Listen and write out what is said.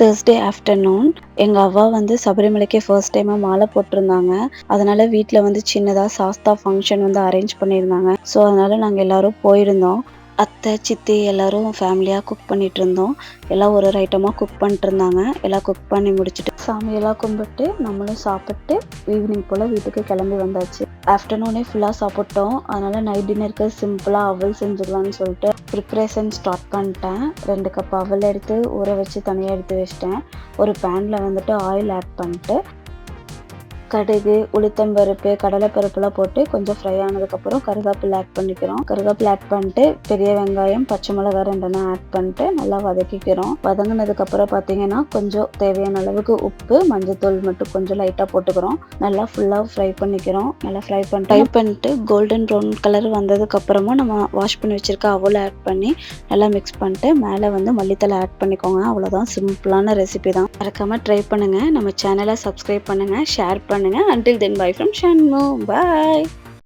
Thursday afternoon எங்கள் அவ்வா வந்து சபரிமலைக்கு ஃபர்ஸ்ட் டைமாக மாலை போட்டிருந்தாங்க. அதனால் வீட்டில் வந்து சின்னதாக சாஸ்தா ஃபங்க்ஷன் வந்து அரேஞ்ச் பண்ணியிருந்தாங்க. ஸோ அதனால் நாங்கள் எல்லோரும் போயிருந்தோம். அத்தை சித்தி எல்லோரும் ஃபேமிலியாக குக் பண்ணிட்டு இருந்தோம். எல்லாம் ஒரு ஒரு ஐட்டமாக குக் பண்ணிட்டு இருந்தாங்க. எல்லாம் குக் பண்ணி முடிச்சுட்டு சாமியெல்லாம் கும்பிட்டு நம்மளும் சாப்பிட்டு ஈவினிங் போல் வீட்டுக்கு கிளம்பி வந்தாச்சு. ஆஃப்டர்நூனே ஃபுல்லாக சாப்பிட்டோம். அதனால் நைட் டின்னருக்கு சிம்பிளாக அவல் செஞ்சிடலாம்னு சொல்லிட்டு ப்ரிப்ரேஷன் ஸ்டார்ட் பண்ணிட்டேன். ரெண்டு கப் அவல் எடுத்து ஊற வச்சு தனியாக எடுத்து வச்சிட்டேன். ஒரு பேனில் வந்துட்டு ஆயில் ஆட் பண்ணிட்டு கடுகு உளுத்தம்பருப்பு கடலைப்பருப்புலாம் போட்டு கொஞ்சம் ஃப்ரை ஆனதுக்கப்புறம் கருவேப்பிலை ஆட் பண்ணிக்கிறோம். கருவேப்பிலை ஆட் பண்ணிட்டு பெரிய வெங்காயம் பச்சை மிளகாய் ரெண்டெண்ணம் ஆட் பண்ணிட்டு நல்லா வதக்கிக்கிறோம். வதங்கினதுக்கப்புறம் பார்த்தீங்கன்னா கொஞ்சம் தேவையான அளவுக்கு உப்பு மஞ்சத்தூள் மட்டும் கொஞ்சம் லைட்டாக போட்டுக்கிறோம். நல்லா ஃபுல்லாக ஃப்ரை பண்ணிக்கிறோம். நல்லா ஃப்ரை பண்ணி ஃப்ரை பண்ணிட்டு கோல்டன் ப்ரௌன் கலர் வந்ததுக்கப்புறமா நம்ம வாஷ் பண்ணி வச்சிருக்க அவ்வளோ ஆட் பண்ணி நல்லா மிக்ஸ் பண்ணிட்டு மேலே வந்து மல்லித்தலை ஆட் பண்ணிக்கோங்க. அவ்வளோதான் சிம்பிளான ரெசிபி தான். மறக்காமல் ட்ரை பண்ணுங்கள் நம்ம சேனலை சப்ஸ்கிரைப் பண்ணுங்கள் ஷேர் பண்ணுங்கள் until then bye from Shanmu bye